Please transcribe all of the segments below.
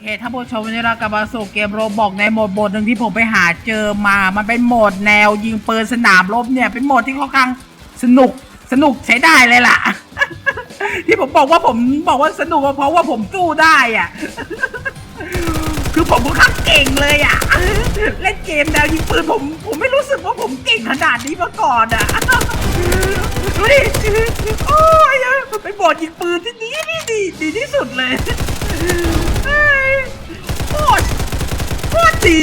เคท่านผู้ชมวันนี้เรากลับมาสู่เกมโรบอกในโหมดโหมดหนึ่งที่ผมไปหาเจอมา มันเป็นโหมดแนวยิงปืนสนามรบเนี่ย เป็นโหมดที่ค่อนข้างสนุกสนุกใช้ได้เลยล่ะ ที่ผมบอกว่าผมบอกว่าสนุกเพราะว่าผมสู้ได้อะ คือผมค่อนข้างเก่งเลยอะ เล่นเกมแนวยิงปืนผมผมไม่รู้สึกว่าผมเก่งขนาดนี้มาก่อนอะดูดิโอ้ยเป็นโหมดยิงปืนที่ดีดีดีดีที่สุดเลยฮ้ยโคตรโคตร ดี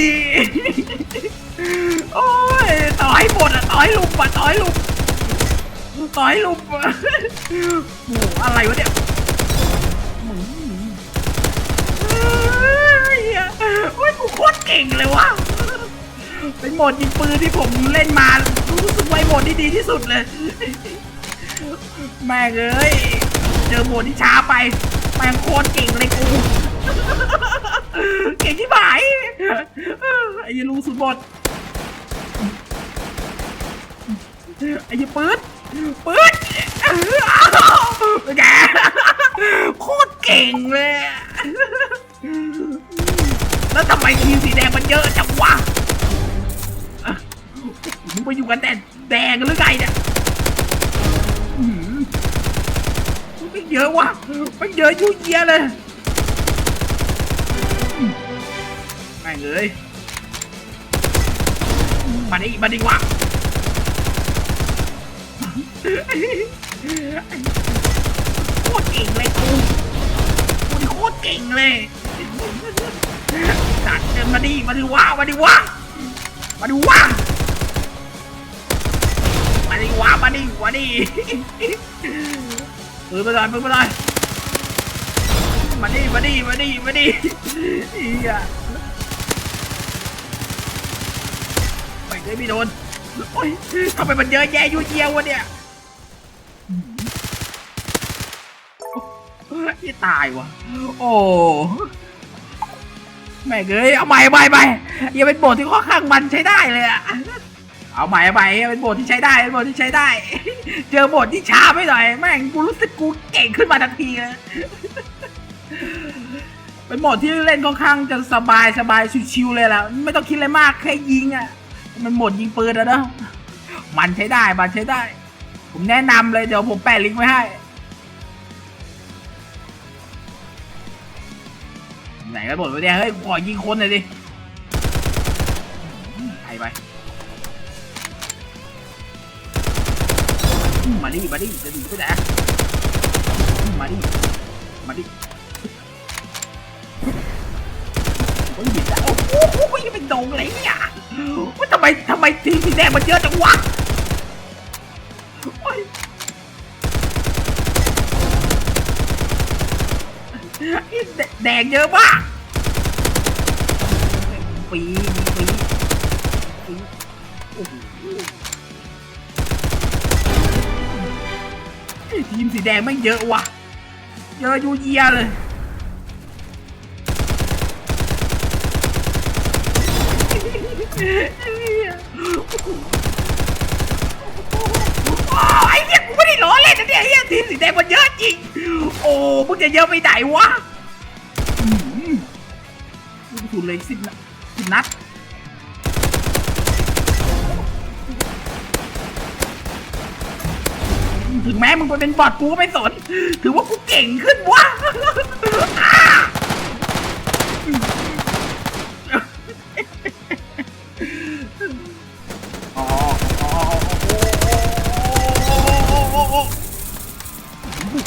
โอ้ยต่อให้หมดอะต่อให้ลุมอะต่อให้ลุมต่อให้ลุมอะโอ้โหอะไรวะเนี่ยหมเฮ้ยโอ้ยกูโคตรเก่งเลยวะเป็นโหมดยิงปืนที่ผมเล่นมารู้สึกว่าโหมดที่ดีที่สุดเลย แม่งเอ้ย เจอโหมดที่ช้าไป แม่งโคตรเก่ง ไอ้ยีลูสุดบทไอ้ยีปืดปืดแกโคตรเก่งเลย แล้วทำไมทีมสีแดงมันเยอะจังวะมึงไปอยู่กันแต่แดงหรือไงเนี่ยไม่เยอะว่ะไม่เยอะยุ่ยเยียเลยแม่งเอ้ย มาดิมาดิวะโคตรเก่งเลยกูกูนี่โคตรเก่งเลยจัดเดินมาดิมาดิวะมาดิวะมาดิวะมาดิวะมาดิวะดิปืนมาเลยปืนมาเลยมาดิมาดิมาดิมาดิเฮียไม่ เคยไม่โดนโอ้ยทำไมมันเยอะแยะยุ่ยเยี่ยววะเนี่ยที่ตายวะโอ้แม่งเอ้ยเอาใหม่ใหม่ใหม่ยังเป็นโบทที่ค่อนข้างมันใช้ได้เลยอะเอาใหม่ใหม่เป็นโบทที่ใช้ได้เป็นโบทที่ใช้ได้ เจอบทที่ช้าไปหน่อยแม่งกูรู้สึกกูเก่งขึ้นมาทันทีเลยเป็นโหมดที่เล่นค่อนข้างจะสบายสบายชิวๆเลยล่ะ ไม่ต้องคิดอะไรมากแค่ยิงอะ มันหมดยิงปืนอะเนะมันใช้ได้มันใช้ได้ ผมแนะนำเลยเดี๋ยวผมแปะลิงก์ไว้ให้ไหนกันหมดวะเนี่ยเฮ้ยขอยิงคนหน่อยดิไปไปมาดิมาดิจะดีไปไหน ไมทำไมทีมสีแดงมันเยอะจังวะแดงเยอะมากปีปีปีโอ้โหทีมสีแดงแม่เยอะว่ะ เยอะยูเยียเลย โอ้ยเนี่ยกูไม่ได้ล้อเล่นนะเนี่ยเฮียทีม สีแดงมันเยอะจริง โอ้มึงจะเยอะไปไหนวะอืมลูกทุนเลยสิบนัดสิบนัดถึงแม้มึงไปเป็นบอทกูก็ไม่สน ถือว่ากูเก่งขึ้นวะ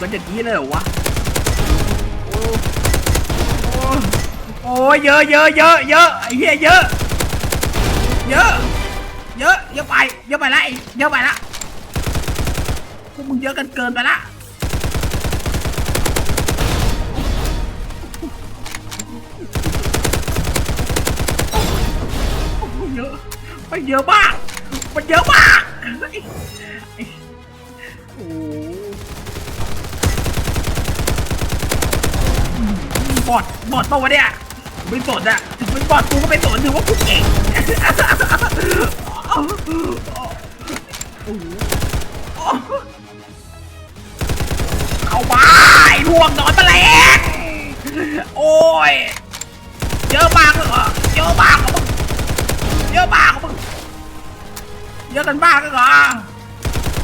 กันอย่างนี้เลยเหรอวะ โอ้ยเยอะเยอะเยอะเยอะไอ้เหี้ยเยอะ เยอะ เยอะเยอะไปเยอะไปละไอเยอะไปละพวกมึงเยอะกันเกินไปละเยอะมันเยอะมาก มันเยอะมาก โอ้โห บอดบอดเปะวะเนี่ยไม่สนอะถึงเป็นบอดกูก็ไม่สนถือว่ากูเก่งโอ้โหเข้าไอ้พวกนอนแมลงโอ้ยเยอะมากเลยเหรอเยอะมากเหรอมึงเยอะมากเหรอมึงเยอะกันมากเลยเหรอ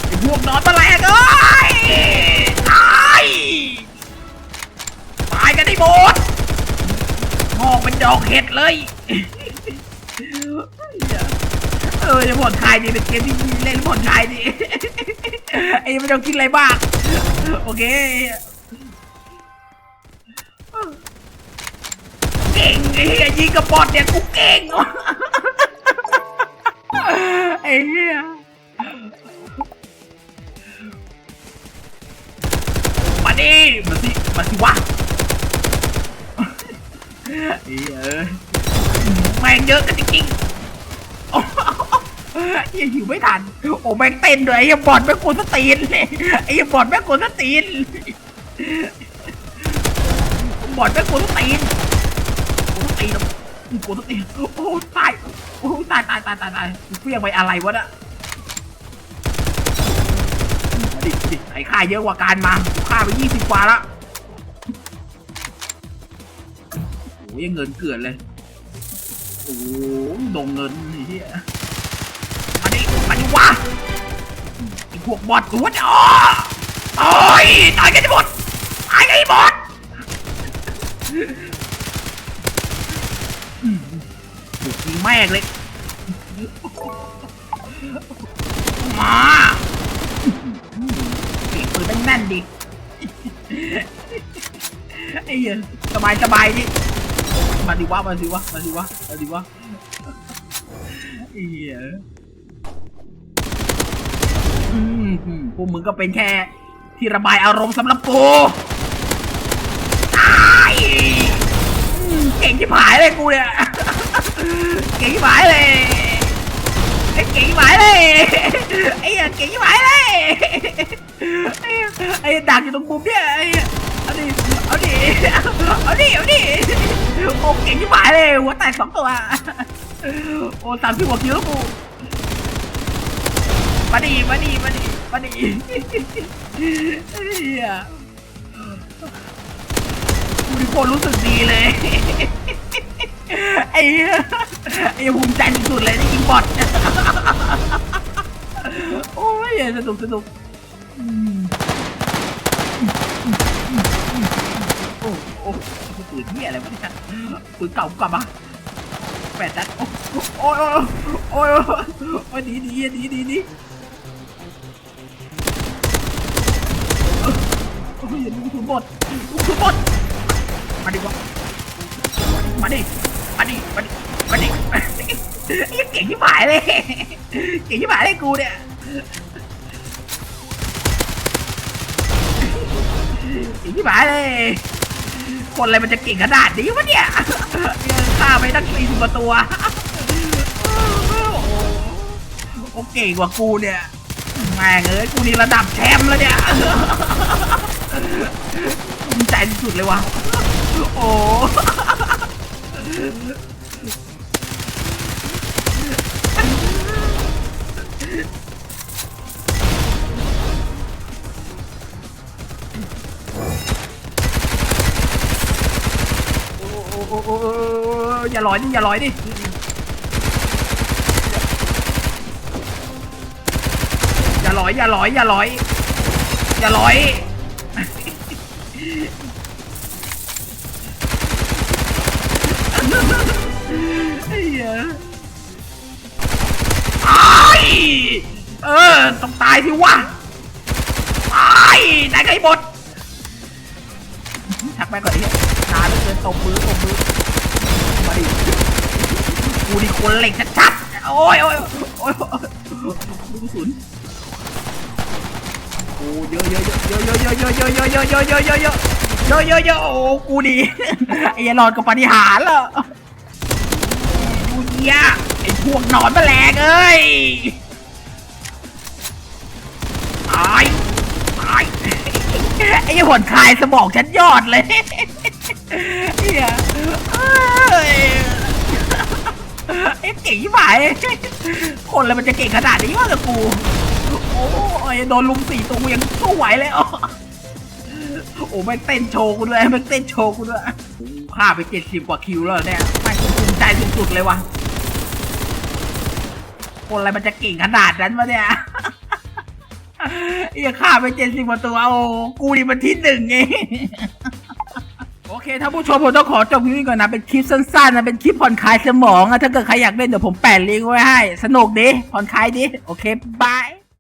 ไอ้พวกนอนแมลงเอ้ย ดอกเห็ดเลยเออจะผ่อนคลายดีเป็นเกมที่เล่นผ่อนคลายดีไอ้ไม่ต้องคิดอะไรมากโอเคเก่งไอ้เหี้ยยิงกับบอทเนี่ยกูเก่งไอ้เหี้ยมาดิมาสิมาสิวะ อีเอ้ยแม่งเยอะกันจริงๆโอ้เหี้ยหิวไม่ทัน โอ้แม่งเต้นด้วยไอ้เหี้ยบอทแม่งกวนสตีนเลยไอ้เหี้ยบอทแม่งกวนสตีนบอทแม่งกนสตีนโอ้ตีแล้วโอ้ตีโอ้ตายโอ้ตายตายตายตายตายเฟี้ยงไปอะไรวะน่ะดิดิไอ้ค่าเยอะกว่าการมาค่าไปยี่สิบกว่าละ โอ้ยเงินเกลือนเลย โอ้ดงเงินไอ้เหี้ยมาดิมาดิวะไอพวกบอทกูจะอ๋อโอ้ยตายกันจะหมดตายกันให้หมดบุกยิงแม่งเลย มาเสียงปืนแน่นดิไอ้เหี้ยสบายสบายดิ มาดิวะมาดิวะมาดิวะมาดิวะไอ้เหี้ยอืมอืมพวกมึงก็เป็นแค่ที่ระบายอารมณ์สำหรับกูตายเก่งที่ผายเลยกูเนี่ย เก่งที่หมายเลยไอ้เก่งที่หมายเลยไอ้เหี้ยเก่งที่หมายเลยไอ้เหี้ยไอ้ดักอยู่ตรงมุมเนี่ยไอ้ เอาดิเอาดิเอาดิเอาดิโอ้เก่งที่หมายเลยหัวแตกสองตัวโอ้สามสิบกว่าคิวแล้วกูมาดิมาดิมาดิมาดิไอ้เหี้ยกูนี่โคตรรู้สึกดีเลยไอ้เหี้ยไอ้ภูมิใจสุดเลยได้ยิงบอลโอ้ยสนุกสนุกอืมโอ้โอ้ ปืนเหี้ยอะไรวะเนี่ยปืนเก่ากลับมาแปดนัดโอ้โอ้ยโอ้ยโอ้ยดีดีดีดีดีโอ้ยลูกถุนบดลูกถุนบดมาดีกว่ามาดิมาดิมาดิมาดิมาดิเก่งที่หมายเลยเก่งที่หมายเลยกูเนี่ยเก่งที่หมายเลย คนอะไรมันจะเก่งขนาดนี้วะเนี่ยฆ่าไปตั้งสี่สิบกว่าตัว โอ้เก่งกว่ากูเนี่ยแม่งเอ้ยกูนี่ระดับแชมป์แล้วเนี่ยภูมิใจที่สุดเลยวะโอ้ ออย่าลอยดิอย่าลอยดิอย่าลอยอย่าลอยอย่าลอยอย่าลอยไอ้เหี้ยตายเออต้องตายสิวะตายตายกันให้หมดชักแม่ก่อนไอ้เหี้ยนานเลือเกินตบมือตบมือ มาดิกูนี่คนเหล็กชัดๆโอ้ยโอ้ยโอ้ยลูกกระสุนโอ้เยอะเยอะเยอะเยอะเยอะเยอะเยอะเยอะเยอะเยอะเยอะเยอะเยอะเยอะเยอะเยอะเยอะโอ้กูดีไอ้ยารอดกับปฏิหารเหรอดูเหี้ยไอ้พวกหนอนแมลงเอ้ยตายตายไอ้หนคลายสมองฉันยอดเลย ก่งที่หมายคนอะไรมันจะเก่งขนาดนี้วะกับกู โอ้ยโดนลุมสี่ตัวกูยังสู้ไหวเลยอ๋อโอ้ไม่เต้นโชว์กูด้วยไม่เต้นโชว์กูด้วยโอ้ฆ่าไปเจ็ดสิบกว่าคิวแล้วเนี่ยไม่ภูมิใจสุดๆเลยวะคนอะไรมันจะเก่งขนาดนั้นวะเนี่ยไอ้ฆ่าไปเจ็ดสิบกว่าตัวโอ้กูนี่มันที่หนึ่งเอง เคท่านผู้ชมผมต้องขอจบคลิปนี้ก่อนนะ เป็นคลิปสั้นๆนะ เป็นคลิปผ่อนคลายสมองอะถ้าเกิดใครอยากเล่นเดี๋ยวผมแปะลิงก์ไว้ให้ สนุกดิ ผ่อนคลายดิ โอเคบาย